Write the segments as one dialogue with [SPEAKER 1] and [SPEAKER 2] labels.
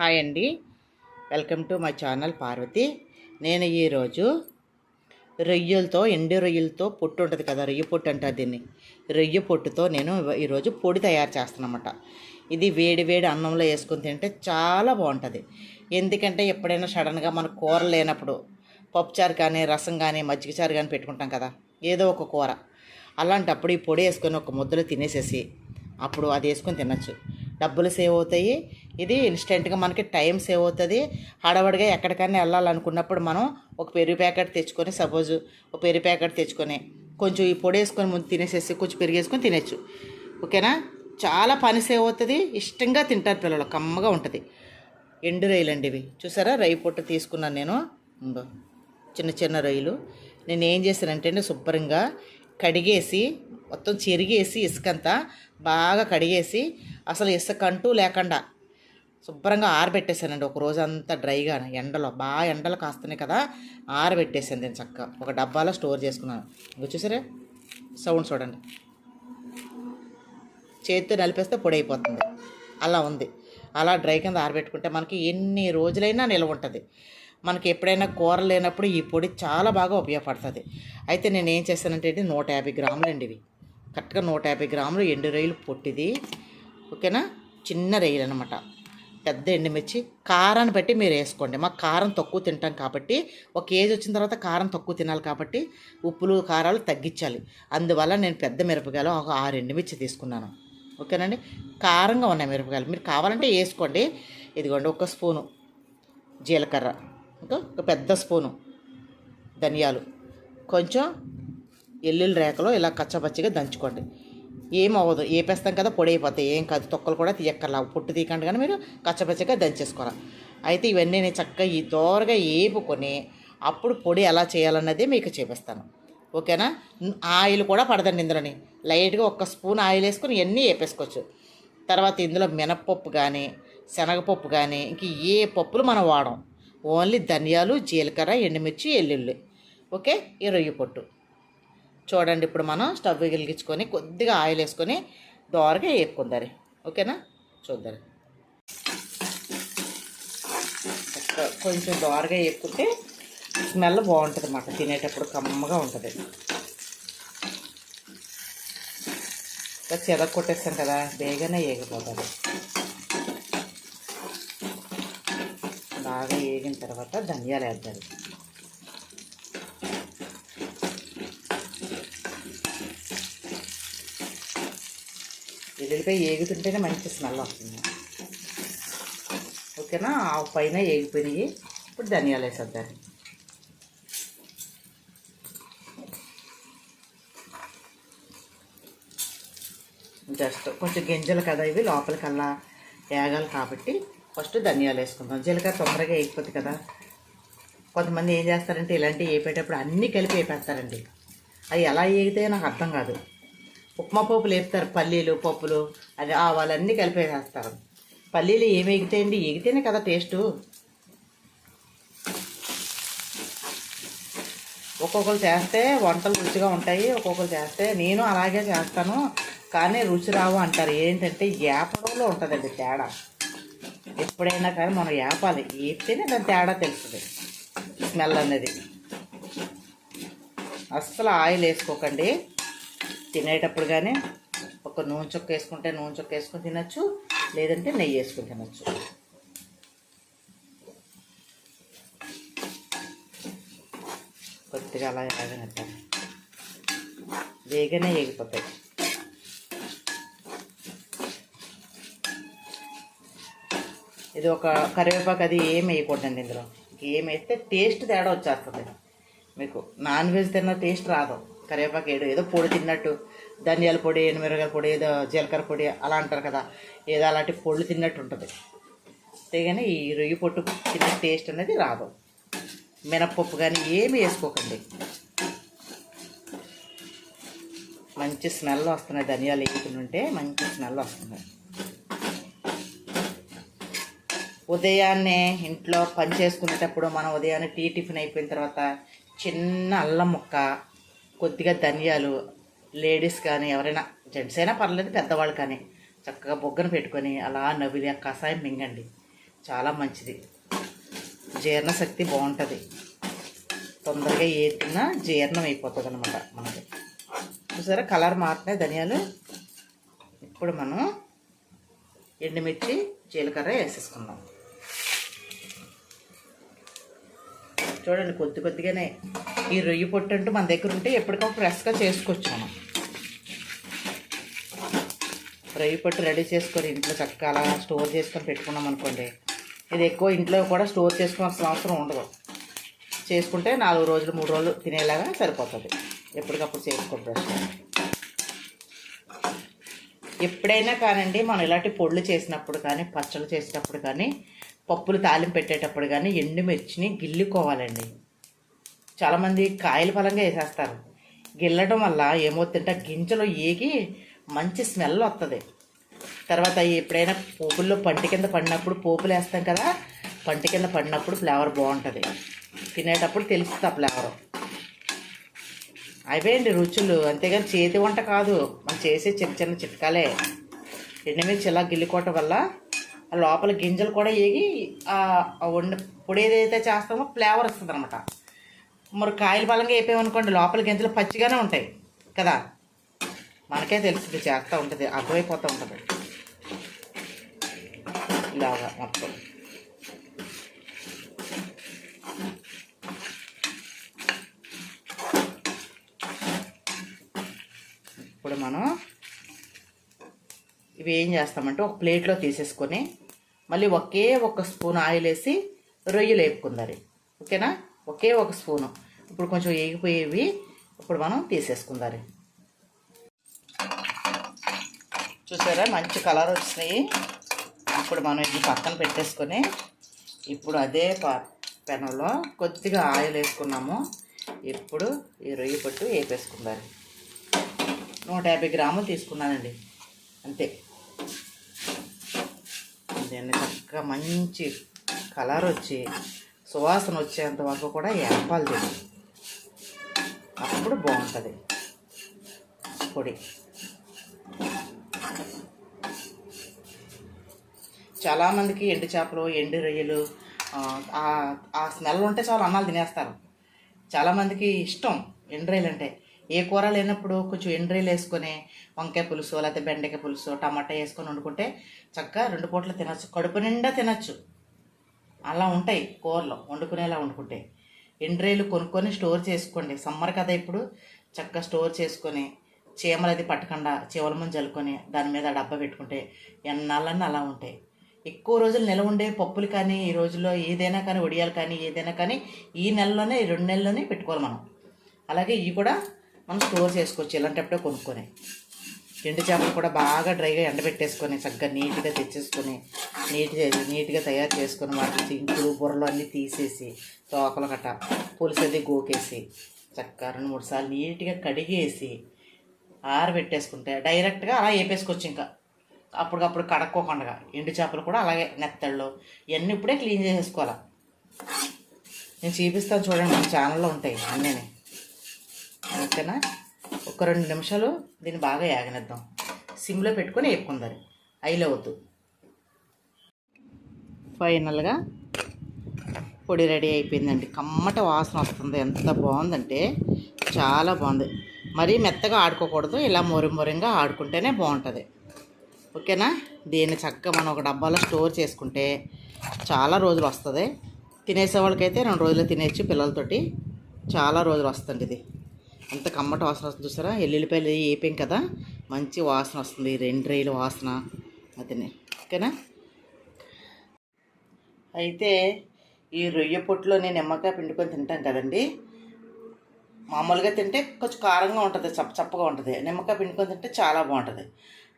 [SPEAKER 1] Hi అండి. Welcome to my channel Parvathi. నేను ఈరోజు రొయ్యలతో ఎండు రొయ్యలతో పొట్టు ఉంటుంది కదా రొయ్య పొట్టు అంటారు దీన్ని. రొయ్య పొట్టుతో నేను ఈరోజు పొడి తయారు చేస్తానమాట ఇది వేడి వేడి అన్నంలో వేసుకొని తింటే చాలా బాగుంటుంది. ఎందుకంటే ఎప్పుడైనా సడన్గా మన కూర లేనప్పుడు పప్పుచారు కానీ రసం కానీ మజ్జిగ చారు కానీ పెట్టుకుంటాం కదా ఏదో ఒక కూర. అలాంటప్పుడు ఈ పొడి వేసుకొని ఒక ముద్దలు తినేసేసి అప్పుడు అది వేసుకొని తినచ్చు. డబ్బులు సేవ్ అవుతాయి. ఇది ఇన్స్టెంట్గా మనకి టైం సేవ్ అవుతుంది. హడవడిగా ఎక్కడికైనా వెళ్ళాలనుకున్నప్పుడు మనం ఒక పెరుగు ప్యాకెట్ తెచ్చుకొని సపోజ్ ఒక పెరుగు ప్యాకెట్ తెచ్చుకొని కొంచెం ఈ పొడి వేసుకొని ముందు తినేసేసి కొంచెం పెరిగేసుకొని తినచ్చు. ఓకేనా? చాలా పని సేవ్ అవుతుంది. ఇష్టంగా తింటారు పిల్లలు. కమ్మగా ఉంటుంది. ఎండు రొయ్యలు అండి ఇవి. చూసారా? రొయ్య పొట్టు తీసుకున్నాను నేను. చిన్న చిన్న రొయ్యలు. నేను ఏం చేశానంటే శుభ్రంగా కడిగేసి మొత్తం చెరిగేసి ఇసుకంతా బాగా కడిగేసి అసలు ఇసుక అంటూ లేకుండా శుభ్రంగా ఆరబెట్టేశానండి. ఒక రోజు అంతా డ్రైగా ఎండలో బాగా ఎండలు కాస్తున్నాయి కదా ఆరబెట్టేసాను నేను చక్కగా. ఒక డబ్బాలో స్టోర్ చేసుకున్నాను. ఇంకా చూసారే? సౌండ్ చూడండి. చేతితో నలిపేస్తే పొడి అయిపోతుంది అలా ఉంది. అలా డ్రై కింద ఆరబెట్టుకుంటే మనకి ఎన్ని రోజులైనా నిల్వ ఉంటుంది. మనకి ఎప్పుడైనా కూర లేనప్పుడు ఈ పొడి చాలా బాగా ఉపయోగపడుతుంది. అయితే నేను ఏం చేస్తానంటే ఇది నూట యాభై గ్రాములు అండి ఇవి. కరెక్ట్గా నూట యాభై గ్రాములు ఎండు రొయ్యలు పొట్టిది. ఓకేనా? చిన్న రొయ్యలు అనమాట పెద్ద ఎండుమిర్చి కారాన్ని బట్టి మీరు వేసుకోండి. మాకు కారం తక్కువ తింటాం కాబట్టి ఒక ఏజ్ వచ్చిన తర్వాత కారం తక్కువ తినాలి కాబట్టి ఉప్పులు కారాలు తగ్గించాలి. అందువల్ల నేను పెద్ద మిరపకాయలు ఒక ఆరు ఎండుమిర్చి తీసుకున్నాను. ఓకేనండి కారంగా ఉన్నాయి మిరపకాయలు. మీరు కావాలంటే వేసుకోండి. ఇదిగోండి ఒక స్పూను జీలకర్ర. ఇంకా ఒక పెద్ద స్పూను ధనియాలు. కొంచెం ఎల్లుల్లి రేఖలో ఇలా కచ్చపచ్చిగా దంచుకోండి. ఏం అవ్వదు ఏపేస్తాం కదా పొడి అయిపోతాయి ఏం కాదు తొక్కలు కూడా తీయక్కర్లా. పొట్టు తీయకండి కానీ మీరు కచ్చపచ్చిగా దంచేసుకోవాలి. అయితే ఇవన్నీ నేను చక్కగా ఈ దోరగా ఏపుకొని అప్పుడు పొడి ఎలా చేయాలన్నది మీకు చూపిస్తాను. ఓకేనా? ఆయిల్ కూడా పడదండి ఇందులోని. లైట్గా ఒక స్పూన్ ఆయిల్ వేసుకొని ఇవన్నీ వేపేసుకోవచ్చు తర్వాత ఇందులో మినప్పప్పు కానీ శనగపప్పు కానీ ఇంక ఏ పప్పులు మనం వాడం. ఓన్లీ ధనియాలు జీలకర్ర ఎండుమిర్చి ఎల్లుల్లి. ఓకే? ఈ రొయ్య పొట్టు. చూడండి ఇప్పుడు మనం స్టవ్ వెలిగించుకొని కొద్దిగా ఆయిల్ వేసుకొని దోరగా వేపుకుందారి ఓకేనా? చూద్దాం కొంచెం దోరగా వేపుకుంటే స్మెల్ బాగుంటుంది అన్నమాట తినేటప్పుడు కమ్మగా ఉంటుంది. ఇంకా చెదకు కొట్టేస్తాం కదా వేగనే వేగిపోతుంది. బాగా వేగిన తర్వాత ధనియాలు వేద్దారు ఎల్లుల్లిపాయ ఏగుతుంటేనే మంచి స్మెల్ వస్తుంది. ఓకేనా? ఆ పైన ఏగిపోయినాయి. ఇప్పుడు ధనియాలు వేసేద్దాం. జస్ట్ కొంచెం గింజలు కదా ఇవి లోపలికల్లా వేగాలి కాబట్టి ఫస్ట్ ధనియాలు వేసుకుందాం. జీలకర్ర తొందరగా వేగిపోతుంది కదా. కొంతమంది ఏం చేస్తారంటే ఇలాంటివి వేపేటప్పుడు అన్నీ కలిపి వేపేస్తారండి. అవి ఎలా వేగితే నాకు అర్థం కాదు. ఉప్మా పప్పులు వేపుతారు పల్లీలు పప్పులు అది ఆవాలన్నీ కలిపి వేసేస్తారు. పల్లీలు ఏమి ఎగితాయండి ఎగితేనే కదా టేస్టు ఒక్కొక్కరు చేస్తే వంటలు రుచిగా ఉంటాయి ఒక్కొక్కరు చేస్తే నేను అలాగే చేస్తాను. కానీ రుచి రావు అంటారు. ఏంటంటే ఏపడంలో ఉంటుందండి తేడా. ఎప్పుడైనా కానీ మనం ఏపాలి ఏపితేనే దాని తేడా తెలుస్తుంది. స్మెల్ అనేది. అస్సలు ఆయిల్ వేసుకోకండి. తినేటప్పుడు కానీ ఒక నూనె చొక్క వేసుకుంటే నూనె చొక్క వేసుకుని తినచ్చు. లేదంటే నెయ్యి వేసుకుని తినచ్చు. కొద్దిగా అలా ఎలాగనట్ట వేగనే వేగిపోతాయి ఇది ఒక కరివేపాకు అది ఏం వేయకూడదండి ఇందులో. ఏం వేస్తే టేస్ట్ తేడా వచ్చేస్తుంది. మీకు నాన్ వెజ్ తిన్న టేస్ట్ రాదు. కరివేపాకు ఏడు ఏదో పొడి తిన్నట్టు ధనియాల పొడి ఎనిమిరగాయల పొడి ఏదో జీలకర్ర పొడి అలా అంటారు కదా. ఏదో అలాంటి పొళ్ళు తిన్నట్టు ఉంటుంది. అంతేగాని ఈ రొయ్యి పొట్టు తిన్న టేస్ట్ అనేది రాదు. మినప్పప్పు కానీ ఏమి వేసుకోకండి. మంచి స్మెల్ వస్తున్నాయి. ధనియాలు వేయకుండా ఉంటే మంచి స్మెల్ వస్తుంది. ఉదయాన్నే ఇంట్లో పని చేసుకునేటప్పుడు మనం ఉదయాన్నే టీ టిఫిన్ అయిపోయిన తర్వాత చిన్న అల్లం ముక్క కొద్దిగా ధనియాలు లేడీస్ కానీ ఎవరైనా జెంట్స్ అయినా పర్లేదు పెద్దవాళ్ళు కానీ చక్కగా బొగ్గను పెట్టుకొని అలా నవ్విలి ఆ కషాయం మింగండి. చాలా మంచిది. జీర్ణశక్తి బాగుంటుంది. తొందరగా ఏ జీర్ణం అయిపోతుంది అనమాట మనకి. చూసారా? కలర్ మారుతున్నాయి ధనియాలు. ఇప్పుడు మనం ఎండుమిర్చి జీలకర్ర వేసేసుకుందాం. చూడండి కొద్ది కొద్దిగానే ఈ రొయ్యి పొట్టు అంటూ మన దగ్గర ఉంటే ఎప్పటికప్పుడు ఫ్రెష్గా చేసుకోవచ్చు మనం రొయ్యి పొట్టు రెడీ చేసుకొని ఇంట్లో చక్కగా అలా స్టోర్ చేసుకొని పెట్టుకున్నాం అనుకోండి ఇది ఎక్కువ ఇంట్లో కూడా స్టోర్ చేసుకోవాల్సిన అవసరం ఉండదు. చేసుకుంటే నాలుగు రోజులు మూడు రోజులు తినేలాగా సరిపోతుంది. ఎప్పటికప్పుడు చేసుకోవచ్చు ఎప్పుడైనా కానండి మనం ఇలాంటి పొళ్ళు చేసినప్పుడు కానీ పచ్చళ్ళు చేసినప్పుడు కానీ పప్పులు తాలింపు పెట్టేటప్పుడు కానీ ఎండుమిర్చిని గిల్లుకోవాలండి. చాలామంది కాయల ఫలంగా వేసేస్తారు. గిల్లడం వల్ల ఏమవుతుంటే గింజలు ఏగి మంచి స్మెల్ వస్తుంది తర్వాత ఎప్పుడైనా పోపుల్లో పంటి కింద పడినప్పుడు పోపులు వేస్తాం కదా పంటి కింద పడినప్పుడు ఫ్లేవర్ బాగుంటుంది. తినేటప్పుడు తెలుస్తుంది ఆ ఫ్లేవర్. అవేండి రుచులు. అంతేగాని చేతి వంట కాదు. మనం చేసే చిన్న చిన్న చిట్కాలే. ఎండమిర్చి ఇలా గిల్లుకోవటం వల్ల లోపల గింజలు కూడా ఏగి ఆ వండ పొడి ఏదైతే చేస్తామో ఫ్లేవర్ వస్తుంది అనమాట మరి కాయల బలంగా అయిపోయామనుకోండి లోపల గింజలు పచ్చిగానే ఉంటాయి కదా. మనకే తెలుస్తుంది చేస్తూ ఉంటుంది అర్థమైపోతూ ఉంటుంది. ఇలాగా మొత్తం ఇప్పుడు మనం ఇవి ఏం చేస్తామంటే ఒక ప్లేట్లో తీసేసుకొని మళ్ళీ ఒకే ఒక స్పూన్ ఆయిల్ వేసి రొయ్యలు వేపుకుందరి. ఓకేనా? ఒకే ఒక స్పూను. ఇప్పుడు కొంచెం వేగిపోయేవి ఇప్పుడు మనం తీసేసుకుందరి. చూసారా? మంచి కలర్ వచ్చినాయి. ఇప్పుడు మనం ఇది పక్కన పెట్టేసుకొని ఇప్పుడు అదే పెనంలో కొద్దిగా ఆయిల్ వేసుకున్నాము. ఇప్పుడు ఈ రొయ్య పట్టు వేపేసుకుందాలి నూట యాభై గ్రాములు తీసుకున్నానండి. అంతే. దీన్ని చక్కగా మంచి కలర్ వచ్చి సువాసన వచ్చేంత వరకు కూడా ఏర్పాలు దీన్ని అప్పుడు బాగుంటుంది. పొడి. చాలామందికి ఎండు చేపలు ఎండు రొయ్యలు ఆ, స్మెల్ ఉంటే చాలా అన్నాలు తినేస్తారు. చాలామందికి ఇష్టం ఎండు రొయ్యలు అంటే ఏ కూర లేనప్పుడు కొంచెం ఎండ్రీలు వేసుకొని వంకాయ పులుసు లేకపోతే బెండకాయ పులుసు టమాటా వేసుకొని వండుకుంటే చక్కగా రెండు పూటలు తినచ్చు. కడుపు నిండా తినచ్చు. అలా ఉంటాయి కూరలు వండుకునేలా వండుకుంటే. ఎండ్రీలు కొనుక్కొని స్టోర్ చేసుకోండి. సమ్మర్ కదా ఇప్పుడు. చక్కగా స్టోర్ చేసుకొని చీమలు అది పట్టకుండా చీమల ముందు జల్లుకొని దాని మీద డబ్బా పెట్టుకుంటే ఎన్నాళ్ళని అలా ఉంటాయి. ఎక్కువ రోజులు నిల ఉండే పప్పులు కానీ ఈ రోజుల్లో ఏదైనా కానీ వడియాలు కానీ ఏదైనా కానీ ఈ నెలలోనే ఈ రెండు నెలల్లోనే పెట్టుకోవాలి మనం. అలాగే ఇవి కూడా మనం స్టోర్ చేసుకోవచ్చు. ఇలాంటప్పుడే కొనుక్కొని. ఎండు చేపలు కూడా బాగా డ్రైగా ఎండబెట్టేసుకొని చక్కగా నీట్గా తెచ్చేసుకొని నీట్గా నీట్గా తయారు చేసుకొని వాటి చింకులు బుర్రలు అన్నీ తీసేసి తోకలు గట్ట పులుసు అది గోకేసి చక్కగా రెండు మూడు సార్లు నీట్గా కడిగేసి ఆరబెట్టేసుకుంటే డైరెక్ట్గా అలా వేపేసుకోవచ్చు ఇంకా. అప్పటికప్పుడు కడక్కోకుండా ఎండు చేపలు కూడా అలాగే నెత్తళ్ళు ఇవన్నీ ఇప్పుడే క్లీన్ చేసేసుకోవాలి. నేను చూపిస్తాను చూడండి మన ఛానల్లో ఉంటాయి అన్నీ ఓకేనా? ఒక రెండు నిమిషాలు దీన్ని బాగా యాగనిద్దాం. సిమ్లో పెట్టుకొని వేపుకుందాం ఐలో వద్దు. ఫైనల్గా పొడి రెడీ అయిపోయిందండి. కమ్మట వాసన వస్తుంది. ఎంత బాగుందంటే చాలా బాగుంది. మరీ మెత్తగా ఆడుకోకూడదు. ఇలా మొరి మొరింగా ఆడుకుంటేనే బాగుంటుంది. ఓకేనా? దీన్ని చక్కగా మనం ఒక డబ్బాలో స్టోర్ చేసుకుంటే చాలా రోజులు వస్తుంది. తినేసే వాళ్ళకైతే రెండు రోజులు తినేయచ్చు పిల్లలతోటి. చాలా రోజులు వస్తుంది ఇది అంత కమ్మట వాసన వస్తుంది చూసారా? ఎల్లుల్లిపాయలు వేపాం కదా? మంచి వాసన వస్తుంది. రెండు రేలు వాసన. అతని ఓకేనా? అయితే ఈ రొయ్య పొట్టులోనే నిమ్మకాయ పిండుకొని తింటాం కదండి. మామూలుగా తింటే కొంచెం కారంగా ఉంటుంది చప్ప చప్పగా ఉంటుంది. నిమ్మకాయ పిండుకొని తింటే చాలా బాగుంటుంది.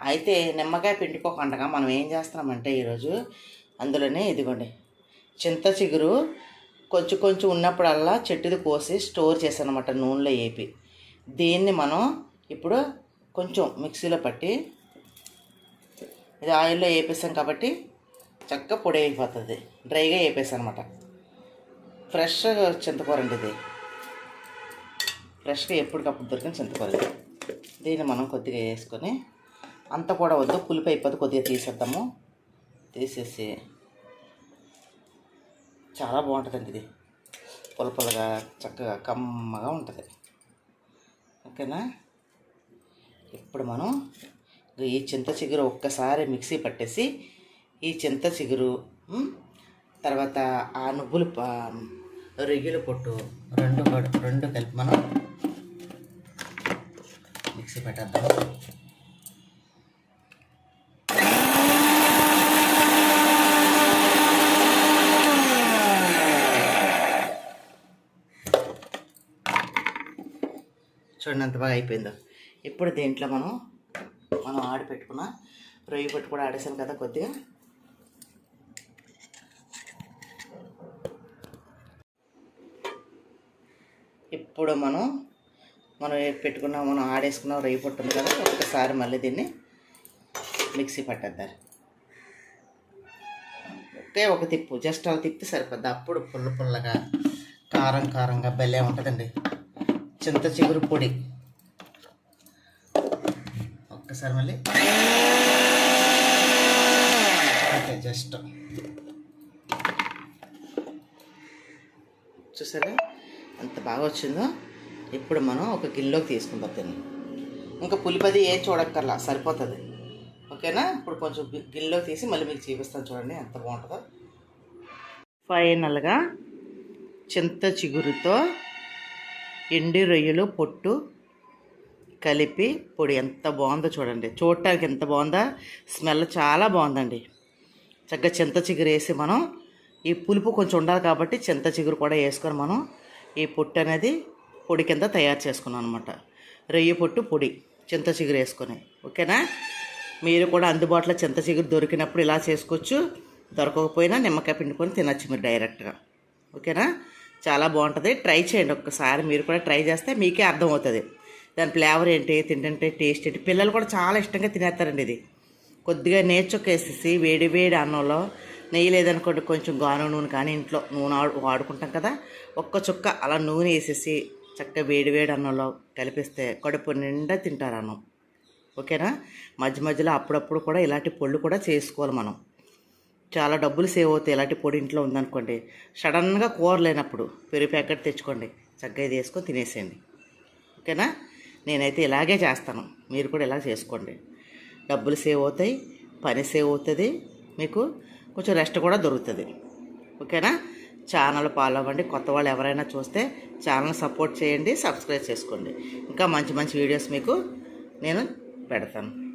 [SPEAKER 1] అయితే నిమ్మకాయ పిండుకోకుండా మనం ఏం చేస్తున్నామంటే ఈరోజు అందులోనే ఇదిగోండి. చింత చిగురు కొంచెం కొంచెం ఉన్నప్పుడల్లా చెట్టుది కోసి స్టోర్ చేశాను అనమాట నూనెలో వేపి దీన్ని మనం ఇప్పుడు కొంచెం మిక్సీలో పట్టి ఇది ఆయిల్లో వేపేసాం కాబట్టి చక్కగా పొడి అయిపోతుంది. డ్రైగా వేపేసాను అనమాట ఫ్రెష్ చింతకూర అండి ఇది. ఫ్రెష్గా ఎప్పటికప్పుడు దొరికిన చింతకూర ఇది. దీన్ని మనం కొద్దిగా వేసుకొని అంత కూడా వద్దు పులిపి అయిపోతే కొద్దిగా తీసేద్దాము. తీసేసి చాలా బాగుంటుందండి ఇది. పులపులగా చక్కగా కమ్మగా ఉంటుంది. ఓకేనా? ఇప్పుడు మనం ఈ చింత చిగురు ఒక్కసారి మిక్సీ పట్టేసి ఈ చింత చిగురు తర్వాత ఆ నువ్వులు ప- రొయ్యల పొట్టు రెండు రెండు కలిపి మనం మిక్సీ పెట్టేద్దాం. చూడండి అంత బాగా అయిపోయిందో ఇప్పుడు దీంట్లో మనం మనం ఆడి పెట్టుకున్న రొయ్యి పట్టు కూడా ఆడేసాను కదా కొద్దిగా. ఇప్పుడు మనం మనం పెట్టుకున్న మనం ఆడేసుకున్న రొయ్యి పొట్టు ఉంది కదా ఒకసారి మళ్ళీ దీన్ని మిక్సీ పట్టేద్దారు ఒకే ఒక తిప్పు జస్ట్ అలా తిప్పి సరిపోద్ది. అప్పుడు పుల్ల పుల్లగా కారం కారంగా బెల్లే ఉంటుందండి. చింత చిగురు పొడి. ఒక్కసారి మళ్ళీ. Okay just. చూసారా? ఎంత బాగా వచ్చిందో? ఇప్పుడు మనం ఒక గిన్నెలోకి తీసుకుందాం దీన్ని ఇంకా పులిపది ఏం చూడక్కర్లా సరిపోతుంది. ఓకేనా? ఇప్పుడు కొంచెం గి- గిన్నెలోకి తీసి మళ్ళీ మీకు చూపిస్తాను చూడండి ఎంత బాగుంటుందో. ఫైనల్గా చింత చిగురుతో ఎండి రొయ్యలు పొట్టు కలిపి పొడి ఎంత బాగుందో చూడండి. చూడటానికి ఎంత బాగుందా? స్మెల్ చాలా బాగుందండి. చక్కగా చింత చిగురు వేసి మనం ఈ పులుపు కొంచెం ఉండాలి కాబట్టి చింత చిగురు కూడా వేసుకొని మనం ఈ పొట్టు అనేది పొడి కింద తయారు చేసుకున్నాం అనమాట రొయ్య పొట్టు పొడి చింత చిగురు వేసుకొని. ఓకేనా? మీరు కూడా అందుబాటులో చింత చిగురు దొరికినప్పుడు ఇలా చేసుకోవచ్చు. దొరకకపోయినా నిమ్మకాయ పిండుకొని తినచ్చు మీరు డైరెక్ట్గా. ఓకేనా? చాలా బాగుంటుంది. ట్రై చేయండి ఒక్కసారి. మీరు కూడా ట్రై చేస్తే మీకే అర్థమవుతుంది. దాని ఫ్లేవర్ ఏంటి తింటుంటే టేస్ట్ ఏంటి? పిల్లలు కూడా చాలా ఇష్టంగా తినేస్తారండి ఇది. కొద్దిగా నేర్చుకు వేసేసి వేడి వేడి అన్నంలో నెయ్యి లేదనుకోండి కొంచెం గాను నూనె కానీ ఇంట్లో నూనె వాడుకుంటాం కదా ఒక్క చుక్క అలా నూనె వేసేసి చక్కగా వేడి వేడి అన్నంలో కలిపిస్తే కడుపు నిండా తింటారు అన్నం. ఓకేనా? మధ్య మధ్యలో అప్పుడప్పుడు కూడా ఇలాంటి పొళ్ళు కూడా చేసుకోవాలి మనం. చాలా డబ్బులు సేవ్ అవుతాయి ఇలాంటి పొడి ఇంట్లో ఉందనుకోండి. సడన్గా కూర లేనప్పుడు పెరుగు ప్యాకెట్ తెచ్చుకోండి. చక్కగా ఇది వేసుకొని తినేసేయండి. ఓకేనా? నేనైతే ఇలాగే చేస్తాను. మీరు కూడా ఇలా చేసుకోండి. డబ్బులు సేవ్ అవుతాయి పని సేవ్ అవుతుంది మీకు కొంచెం రెస్ట్ కూడా దొరుకుతుంది. ఓకేనా? ఛానల్ ఫాలో అవ్వండి. కొత్త వాళ్ళు ఎవరైనా చూస్తే ఛానల్ సపోర్ట్ చేయండి సబ్స్క్రైబ్ చేసుకోండి. ఇంకా మంచి మంచి వీడియోస్ మీకు నేను పెడతాను.